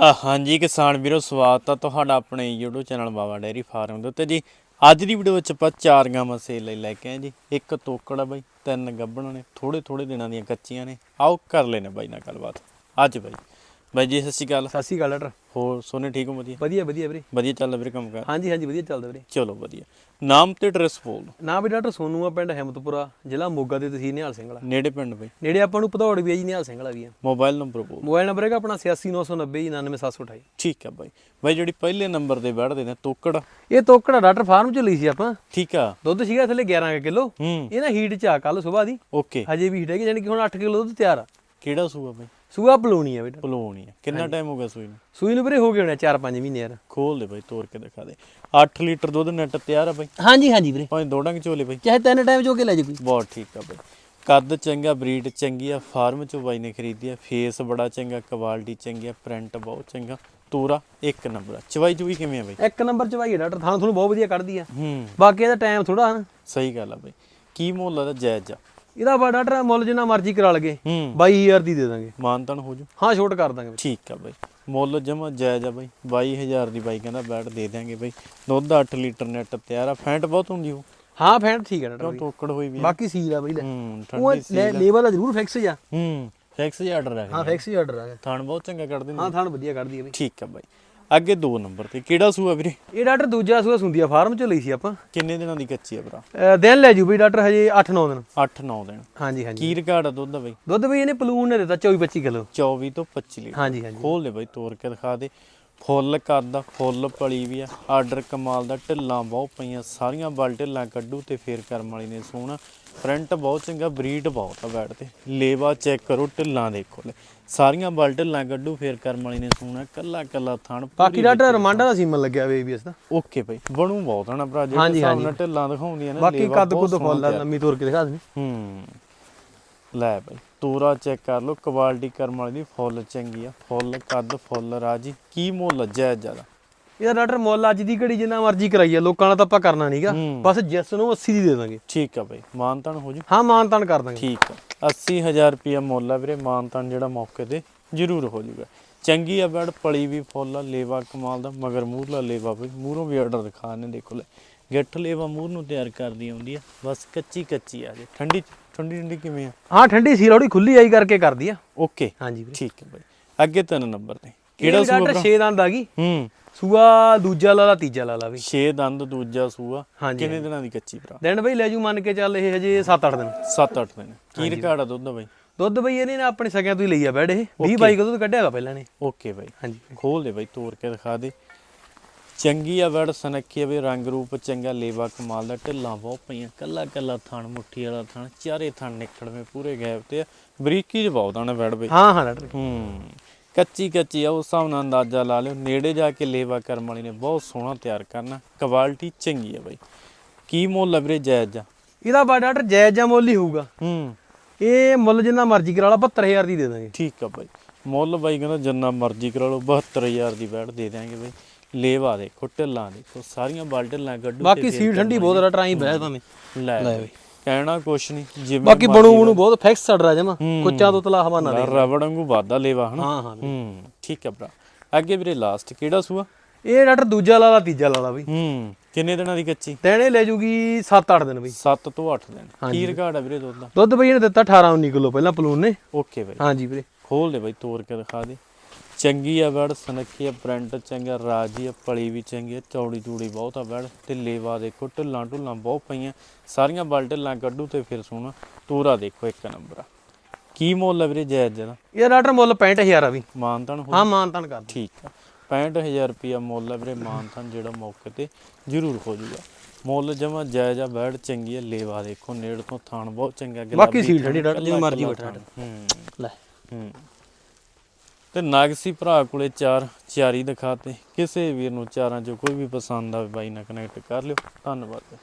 ਹਾਂਜੀ ਕਿਸਾਨ ਵੀਰੋ, ਸਵਾਗਤ ਆ ਤੁਹਾਡਾ ਆਪਣੇ YouTube channel Baba dairy farm ਦੇ ਉੱਤੇ ਜੀ। ਅੱਜ ਦੀ ਵੀਡੀਓ ਵਿੱਚ ਆਪਾਂ ਚਾਰ ਗਾਵਾਂ ਸੇਲ ਲਈ ਲੈ ਕੇ ਆਏ ਜੀ। ਇੱਕ ਤੋਕੜ ਆ ਬਾਈ, ਤਿੰਨ ਗੱਭਣ ਨੇ ਥੋੜੇ ਥੋੜੇ ਦਿਨਾਂ ਦੀਆਂ ਕੱਚੀਆਂ ਨੇ। ਆਓ ਕਰ ਲੈਨੇ ਬਾਈ ਨਾਲ ਗੱਲਬਾਤ। ਅੱਜ ਬਾਈ। ਬਾਈ ਜੀ ਸਤਿ ਸ਼੍ਰੀ ਅਕਾਲ। ਸਤਿ ਸ਼੍ਰੀ ਅਕਾਲ ਡਾਕਟਰ। ਹੋਰ ਸੋਨੇ ਠੀਕ ਹੋ? ਵਧੀਆ? ਵਧੀਆ ਵਧੀਆ ਵੀਰੇ। ਵਧੀਆ ਚੱਲ ਵੀਰੇ ਕੰਮ ਕਰ? ਹਾਂਜੀ ਹਾਂਜੀ ਵਧੀਆ ਚੱਲਦਾ ਵੀਰੇ। ਚਲੋ ਵਧੀਆ। ਨਾਮ ਤੇ ਐਡਰੈਸ ਬੋਲ ਦਿਓ। ਨਾ ਵੀ ਡਾਕਟਰ ਸੋਨੂ ਆ ਪਿੰਡ ਹਿੰਮਤਪੁਰਾ ਜ਼ਿਲ੍ਹਾ ਮੋਗਾ ਦੇ ਤਹਿਸੀਲ ਨਿਹਾਲ ਸਿੰਘ ਵਾਲਾ। ਨੇੜੇ ਪਿੰਡ ਬਾਈ। ਨੇੜੇ ਆਪਾਂ ਨੂੰ ਭਦੌੜ ਵੀ ਆ ਜੀ ਨਿਹਾਲ ਸਿੰਘ ਵਾਲਾ ਵੀ ਆ। ਮੋਬਾਈਲ ਨੰਬਰ ਬੋਲ ਮੋਬਾਈਲ ਨੰਬਰ ਹੈਗਾ ਆਪਣਾ 86990 99728 ਠੀਕ ਆ ਬਾਈ। ਬਾਈ ਜਿਹੜੀ ਪਹਿਲੇ ਨੰਬਰ ਤੇ ਬੈਠਦੇ ਨੇ ਤੋਕੜ। ਇਹ ਤੋਕੜਾ ਡਾਕਟਰ ਫਾਰਮ ਚ ਲਈ ਸੀ ਆਪਾਂ। ਠੀਕ ਆ। ਦੁੱਧ ਸੀਗਾ ਥੱਲੇ 11 ਕਿਲੋ। ਇਹ ਨਾ ਹੀਟ ਚ ਆ ਕੱਲ ਸਵੇਰ ਦੀ। ਓਕੇ। ਹਜੇ ਵੀ ਹੀਟ ਹੈਗੀ ਯਾਨੀ ਕਿ ਹੁਣ 8 ਕਿਲੋ ਦੁੱਧ ਤਿਆਰ ਆ। ਕਿਹੜਾ ਸੂਆ ਬਾਈ? ਸੂਆ ਪਲੂਣੀ ਆ ਬੇਟਾ। ਪਲੋਣੀ ਆ। ਕਿੰਨਾ ਟਾਈਮ ਹੋ ਗਿਆ ਸੂਈ ਨੂੰ? ਸੂਈ ਨੂੰ ਵੀਰੇ ਹੋ ਗਏ ਹੋਣੇ 4-5 ਮਹੀਨੇ ਯਾਰ। ਖੋਲ ਦੇ ਬਾਈ ਤੋੜ ਕੇ ਦਿਖਾ ਦੇ। 8 ਲੀਟਰ ਦੁੱਧ ਨੈਟ ਤਿਆਰ ਆ ਬਾਈ? ਹਾਂਜੀ ਹਾਂਜੀ ਵੀਰੇ। ਭਾਵੇਂ ਦੋ ਡੰਗ ਝੋਲੇ ਬਾਈ। ਚਾਹੇ ਤਿੰਨ ਟਾਈਮ ਜੋ ਕੇ ਲੈ ਜੀ ਕੋਈ। ਬਹੁਤ ਠੀਕ ਆ ਬਾਈ। ਕੱਦ ਚੰਗਾ ਬਰੀਡ ਚੰਗੀ ਆ ਫਾਰਮ ਚੋਂ ਬਾਈ ਨੇ ਖਰੀਦੀ ਆ। ਫੇਸ ਬੜਾ ਚੰਗਾ ਕੁਆਲਿਟੀ ਚੰਗੀ ਆ ਪ੍ਰਿੰਟ ਬਹੁਤ ਚੰਗਾ। ਤੋਰਾ ਇੱਕ ਨੰਬਰ ਆ। ਚਵਾਈ ਚੁਈ ਕਿਵੇਂ ਆ ਬਾਈ? ਇੱਕ ਨੰਬਰ ਚ ਭਾਈ ਹੈ ਡਾਕਟਰ ਥਾਂ ਤੁਹਾਨੂੰ ਬਹੁਤ ਵਧੀਆ ਕੱਢਦੀ ਆ। ਹੂੰ। ਬਾਕੀ ਇਹਦਾ ਟਾਈਮ ਥੋੜਾ ਸਹੀ ਗੱਲ ਆ ਬਾਈ। ਕੀ ਮੁੱਲ ਦਾ ਜਾਇਜ਼ ਆ। ਇਹਦਾ ਬਾ ਡਾਕਟਰ ਮੁੱਲ ਜਿੰਨਾ ਮਰਜ਼ੀ ਕਰਾ ਲਗੇ ਹੂੰ। 22000 ਦੀ ਦੇ ਦਾਂਗੇ। ਮਾਨਤਨ ਹੋ ਜੂ। ਹਾਂ ਛੋਟ ਕਰ ਦਾਂਗੇ। ਠੀਕ ਆ ਬਾਈ। ਮੁੱਲ ਜਮਾ ਜਾਇਜ਼ ਆ ਬਾਈ। 22000 ਦੀ ਬਾਈ ਕਹਿੰਦਾ ਬੈਟ ਦੇ ਦਿਆਂਗੇ ਬਾਈ। ਦੁੱਧ 8 ਲੀਟਰ ਨੈਟ ਤਿਆਰ ਆ। ਫੈਂਟ ਬਹੁਤ ਹੁੰਦੀ ਉਹ। ਹਾਂ ਫੈਂਟ ਠੀਕ ਹੈ ਡਾਕਟਰ। ਤੋਕੜ ਹੋਈ ਵੀ ਆ। ਬਾਕੀ ਸੀਲ ਆ ਬਈ ਲੈ। ਹੂੰ ਉਹ ਲੇਵਲ ਦਾ ਜ਼ਰੂਰ ਫਿਕਸ ਜਾ ਹੂੰ ਫਿਕਸ ਜਿਹਾ ਆਰਡਰ ਰੱਖ ਹਾਂ ਫਿਕਸ ਹੀ ਆਰਡਰ ਆ ਥਾਣ ਬਹੁਤ ਚੰਗਾ ਕੱਢ ਦਿੰਦੇ ਹਾਂ ਥਾਣ ਵਧੀਆ ਕੱਢਦੀ ਹੈ ਬਈ। ਠੀਕ ਆ ਬਾਈ। ਅੱਗੇ ਦੋ ਨੰਬਰ ਤੇ ਕਿਹੜਾ ਸੂਆ ਵੀਰੇ? ਇਹ ਡਾਕਟਰ ਦੂਜਾ ਸੂਆ ਸੁੰਦੀਆ ਫਾਰਮ ਚ ਲਈ ਸੀ ਆਪਾਂ। ਕਿੰਨੇ ਦਿਨਾਂ ਦੀ ਕੱਚੀ ਆ ਭਰਾ? ਅਹ ਦਿਨ ਲੈ ਜੂ ਬਈ ਡਾਕਟਰ ਹਜੇ 8-9 ਦਿਨ। 8-9 ਦਿਨ। ਹਾਂਜੀ ਹਾਂਜੀ। ਕੀ ਰਿਕਾਰਡ ਆ ਦੁੱਧ ਦਾ ਬਾਈ? ਦੁੱਧ ਬਈ ਇਹਨੇ ਪਲੂਨ ਨੇ ਦਿੱਤਾ 24-25 ਕਿਲੋ। 24 ਤੋਂ 25 ਲੀਟਰ। ਹਾਂਜੀ ਹਾਂਜੀ। ਖੋਲ ਦੇ ਬਾਈ ਤੋੜ ਕੇ ਦਿਖਾ ਦੇ। ਫੁੱਲ ਕਰਦਾ ਫੁੱਲ ਪਲੀ ਵੀ ਆ। ਆਰਡਰ ਕਮਾਲ ਦਾ ਢਿੱਲਾਂ ਬਹੁਤ ਪਈਆਂ ਸਾਰੀਆਂ ਬਲ ਢਿੱਲਾਂ ਕੱਢੂ ਤੇ ਫੇਰ ਕਰਮ ਵਾਲੀ ਨੇ ਸੋਹਣਾ। ਫਰੰਟ ਬਹੁਤ ਚੰਗਾ ਬਰੀਡ ਬਹੁਤ ਆ ਬੈਠ ਤੇ। ਲੇਵਾ ਚੈੱਕ ਕਰੋ ਢਿੱਲਾਂ ਦੇਖੋ ਲੈ ਸਾਰੀਆਂ ਬਲ ਢਿੱਲਾਂ ਕੱਢੂ ਫੇਰ ਕਰਮ ਵਾਲੀ ਨੇ ਸੋਹਣਾ ਕੱਲਾ ਕੱਲਾ ਥਣ ਬਾਕੀ ਡਾਕਟਰ ਰਮਾਂਡਾ ਦਾ ਸੀਮਨ ਲੱਗਿਆ ਵੇ ਏਬੀਐਸ ਦਾ। ਓਕੇ ਬਾਈ ਬਣੂ ਬਹੁਤ ਹਨਾ ਭਰਾ ਜਿਹੜੇ ਢਿੱਲਾਂ ਦਿਖਾਉਂਦੀਆਂ ਨੇ ਬਾਕੀ ਕੱਦ ਕੁੱਦ ਫੁੱਲ। ਲੰਮੀ ਤੋਰ ਕੇ ਦਿਖਾ ਦੇ ਹੂੰ। ਲੈ ਬਾਈ ਤੋਰਾ ਚੈੱਕ ਕਰ ਲਓ ਕੁਆਲਿਟੀ ਕਰਮ ਵਾਲੀ ਦੀ ਫੁੱਲ ਚੰਗੀ ਆ ਫੁੱਲ ਕੱਦ ਫੁੱਲ ਰਾਜੀ ਕੀ ਮੁੱਲ ਜਾਇਜ਼ ਜ਼ਿਆਦਾ? ਇਹਦਾ ਡਾਕਟਰ ਮੁੱਲ ਅੱਜ ਦੀ ਘੜੀ ਜਿੰਨਾ ਮਰਜ਼ੀ ਕਰਾਈਏ ਲੋਕਾਂ ਨਾਲ ਤਾਂ ਆਪਾਂ ਕਰਨਾ ਨਹੀਂਗਾ। ਬਸ ਜਿਸ ਨੂੰ 80 ਦੀ ਦੇ ਦਾਂਗੇ। ਠੀਕ ਆ ਬਾਈ ਮਾਨਤਨ ਹੋ ਜੂ? ਹਾਂ ਮਾਨ ਤਾਨ ਕਰ ਦਾਂਗੇ। ਠੀਕ ਆ 80000 ਰੁਪਿਆ ਮੁੱਲ ਆ ਵੀਰੇ ਮਾਨਤਨ ਜਿਹੜਾ ਮੌਕੇ ਤੇ ਜ਼ਰੂਰ ਹੋ ਜੂਗਾ। ਚੰਗੀ ਆ ਬੈੜ ਪਲੀ ਵੀ ਫੁੱਲ ਆ ਲੇਵਾ ਕਮਾਲ ਦਾ ਮਗਰ ਮੂਰਲਾ ਲੇਵਾ ਬਈ ਮੂਹਰੋਂ ਵੀ ਆਰਡਰ ਦਿਖਾ ਨੇ ਦੇਖੋ ਲੈ। ਗਿੱਠ ਲੇਵਾ ਮੂਰ ਨੂੰ ਤਿਆਰ ਕਰਦੀ ਆਉਂਦੀ ਆ ਬਸ ਕੱਚੀ ਕੱਚੀ ਆ ਜੇ ਠੰਡੀ ਠੰਡੀ ਠੰਡੀ ਕਿਵੇਂ ਆ? ਹਾਂ ਠੰਡੀ ਸੀ ਥੋੜੀ ਖੁੱਲੀ ਆਈ ਕਰਕੇ ਕਰਦੀ ਆ। ਓਕੇ। ਹਾਂਜੀ ਵੀਰੇ। ਠੀਕ ਹੈ ਬਾਈ। ਅੱਗੇ ਤਿੰਨ ਨੰਬਰ ਤੇ। ਕਿਹੜਾ ਸੂਆ ਡਾਕਟਰ 6 ਦੰਦ ਆ ਗਈ। ਹੂੰ। ਸੂਆ ਦੂਜਾ ਲਾ ਲਾ ਤੀਜਾ ਲਾ ਲਾ ਵੀ। 6 ਦੰਦ ਦੂਜਾ ਸੂਆ। ਕਿੰਨੇ ਦਿਨਾਂ ਦੀ ਕੱਚੀ ਭਰਾ? ਦਿਨ ਬਈ ਲੈ ਜੂ ਮੰਨ ਕੇ ਚੱਲ ਇਹ ਹਜੇ 7-8 ਦਿਨ। 7-8 ਦਿਨ। ਕੀ ਰਿਕਾਰਡ ਆ ਦੁੱਧ ਬਾਈ? ਦੁੱਧ ਬਈ ਇਹਨੇ ਨਾ ਆਪਣੇ ਸਕਿਆਂ ਤੋਂ ਹੀ ਲਈ ਆ ਬੈਡ ਇਹ। 20 22 ਕਦੋਂ ਕੱਢਿਆਗਾ ਪਹਿਲਾਂ ਨੇ। ਓਕੇ ਬਾਈ। ਹਾਂਜੀ। ਖੋਲ ਦੇ ਬਾਈ ਤੋੜ ਕੇ ਦਿਖਾ ਦੇ। ਚੰਗੀ ਆ ਵੜ ਸਨੱਖੀ ਆ ਵੀ ਰੰਗ ਰੂਪ ਚੰਗਾ ਲੇਵਾ ਕਮਾਲ ਦਾ ਢਿੱਲਾਂ ਬਹੁਤ ਪਈਆਂ ਕੱਲਾ ਕੱਲਾ ਥਣ ਮੁੱਠੀ ਵਾਲਾ ਥਣ ਚਾਰੇ ਥਣ ਨਿਕੜਵੇਂ ਪੂਰੇ ਗੈਪ ਤੇ ਆ। ਬਰੀਕੀ ਚ ਬਹੁਤ ਆਣਾ ਵੜ ਬਈ। ਹਾਂ ਹਾਂ ਡਾਕਟਰ ਹੂੰ ਕੱਚੀ ਕੱਚੀ ਆ ਉਸ ਹਿਸਾਬ ਨਾਲ ਅੰਦਾਜ਼ਾ ਲਾ ਲਿਓ। ਨੇੜੇ ਜਾ ਕੇ ਲੇਵਾ ਕਰਮ ਵਾਲੀ ਨੇ ਬਹੁਤ ਸੋਹਣਾ ਤਿਆਰ ਕਰਨਾ। ਕੁਆਲਿਟੀ ਚੰਗੀ ਆ ਬਾਈ। ਕੀ ਮੁੱਲ ਆ ਵੀਰੇ ਜਾਇਜ਼ ਆ ਇਹਦਾ ਬਾ ਡਾਕਟਰ ਜਾਇਜ਼ ਜਾਂ ਮੁੱਲ ਹੀ ਹੋਊਗਾ। ਹੂੰ। ਇਹ ਮੁੱਲ ਜਿੰਨਾ ਮਰਜ਼ੀ ਕਰਾ ਲਾ 72000 ਦੀ ਦੇ ਦਾਂਗੇ। ਠੀਕ ਆ ਬਾਈ। ਮੁੱਲ ਬਾਈ ਕਹਿੰਦਾ ਜਿੰਨਾ ਮਰਜ਼ੀ ਕਰਾ ਲਓ 72000 ਦੀ ਬੈਠ ਦੇ ਦਿਆਂਗੇ ਬਾਈ। ਲੇਵਾ ਦੇਖੋ ਢਿੱਲਾਂ ਦੇਖੋ ਸਾਰੀਆਂ ਬਲ ਢਿੱਲਾਂ ਕੱਢੂ ਬਾਕੀ ਸੀਟ ਠੰਡੀ ਬਹੁਤ ਡਾਕਟਰ ਆਈ ਬਹਿ ਭਾਵੇਂ। ਲੈ ਬਾਈ ਕਹਿਣਾ ਕੁਛ ਨਹੀਂ ਜਿਵੇਂ ਬਾਕੀ ਬਣੂ ਬਣੂ ਬਹੁਤ ਫਿਕਸ ਛੱਡ ਰਿਹਾ ਜਮਾ। ਹੂੰ। ਕੁੱਚਾ ਤੋਂ ਤਲਾ ਹਵਾ ਨਾ ਦੇ ਰਬੜ ਵਾਂਗੂ ਵਾਦਾ ਲੇਵਾ ਹਨਾ? ਹਾਂ ਹਾਂ ਹੂੰ ਠੀਕ ਆ ਭਰਾ। ਅੱਗੇ ਵੀਰੇ ਲਾਸਟ ਕਿਹੜਾ ਸੂਆ? ਇਹ ਡਾਕਟਰ ਦੂਜਾ ਲਾ ਲਾ ਤੀਜਾ ਲਾ ਲਾ ਬਈ। ਹੂੰ ਕਿੰਨੇ ਦਿਨਾਂ ਦੀ ਕੱਚੀ? ਦੇਣੇ ਲੈ ਜੂਗੀ 7-8 ਦਿਨ ਬਈ। 7 ਤੋਂ 8 ਦਿਨ। ਕੀ ਰਿਕਾਰਡ ਆ ਵੀਰੇ ਦੁੱਧ ਦਾ। ਦੁੱਧ ਬਈ ਇਹਨੇ ਦਿੱਤਾ 18-19 ਕਿਲੋ ਪਹਿਲਾਂ ਪਲੂਨ ਨੇ। ਓਕੇ ਬਾਈ। ਹਾਂਜੀ ਵੀਰੇ। ਖੋਲ ਦੇ ਬਾਈ ਤੋੜ ਕੇ ਦਿਖਾ ਦੇ। ਚੰਗੀ ਆ ਬੜ ਸਨੱਖੀ ਆ ਪ੍ਰਿੰਟ ਚੰਗਾ ਰਾਜੀ ਆ ਪਲੀ ਵੀ ਚੰਗੀ ਆ ਚੌੜੀ ਚੂੜੀ ਬਹੁਤ ਆ ਬੜ ਤੇ ਲੇਵਾ ਦੇਖੋ ਢਿੱਲਾਂ ਢੁੱਲਾਂ ਬਹੁਤ ਪਈਆਂ। ਸਾਰੀਆਂ ਬਲ ਢਿੱਲਾਂ ਕੱਢੂ ਤੇ ਫਿਰ ਸੋਣਾ ਤੋਰਾ ਦੇਖੋ ਇੱਕ ਨੰਬਰ ਆ। ਕੀ ਮੁੱਲ ਆ ਵੀਰੇ ਜਾਇਜ਼ ਜਦਾ ਇਹ ਡਾਕਟਰ ਮੁੱਲ 65000 ਆ ਵੀ। ਮਾਨਤਨ ਹੋ ਹਾਂ ਮਾਨ ਤਾਨ ਕਰ ਠੀਕ ਆ। 65000 ਰੁਪਿਆ ਮੁੱਲ ਆ ਵੀਰੇ ਮਾਨਤਨ ਜਿਹੜਾ ਮੌਕੇ ਤੇ ਜ਼ਰੂਰ ਹੋ ਜਾਊਗਾ ਮੁੱਲ ਜਮਾ ਜਾਇਜ਼ ਆ ਬੈੜ ਚੰਗੀ ਆ ਲੇਵਾ ਦੇਖੋ ਨੇੜ ਤੋਂ ਥਾਣ ਬਹੁਤ ਚੰਗਾ ਬਾਕੀ ਸੀਲ ਠੰਡੀ ਡਾਕਟਰ ਜਿਵੇਂ ਮਰਜ਼ੀ ਬੈਠਾ। ਹੂੰ। ਲੈ। ਹੂੰ। ਤੇ ਨਾਗਸੀ ਭਰਾ ਕੋਲੇ ਚਾਰ ਚਾਰੀ ਦਿਖਾਤੇ ਕਿਸੇ ਵੀਰ ਨੂੰ ਚਾਰਾਂ ਚੋਂ ਕੋਈ ਵੀ ਪਸੰਦ ਆਵੇ ਬਾਈ ਨਾਲ ਕਨੈਕਟ ਕਰ ਲਿਓ। ਧੰਨਵਾਦ।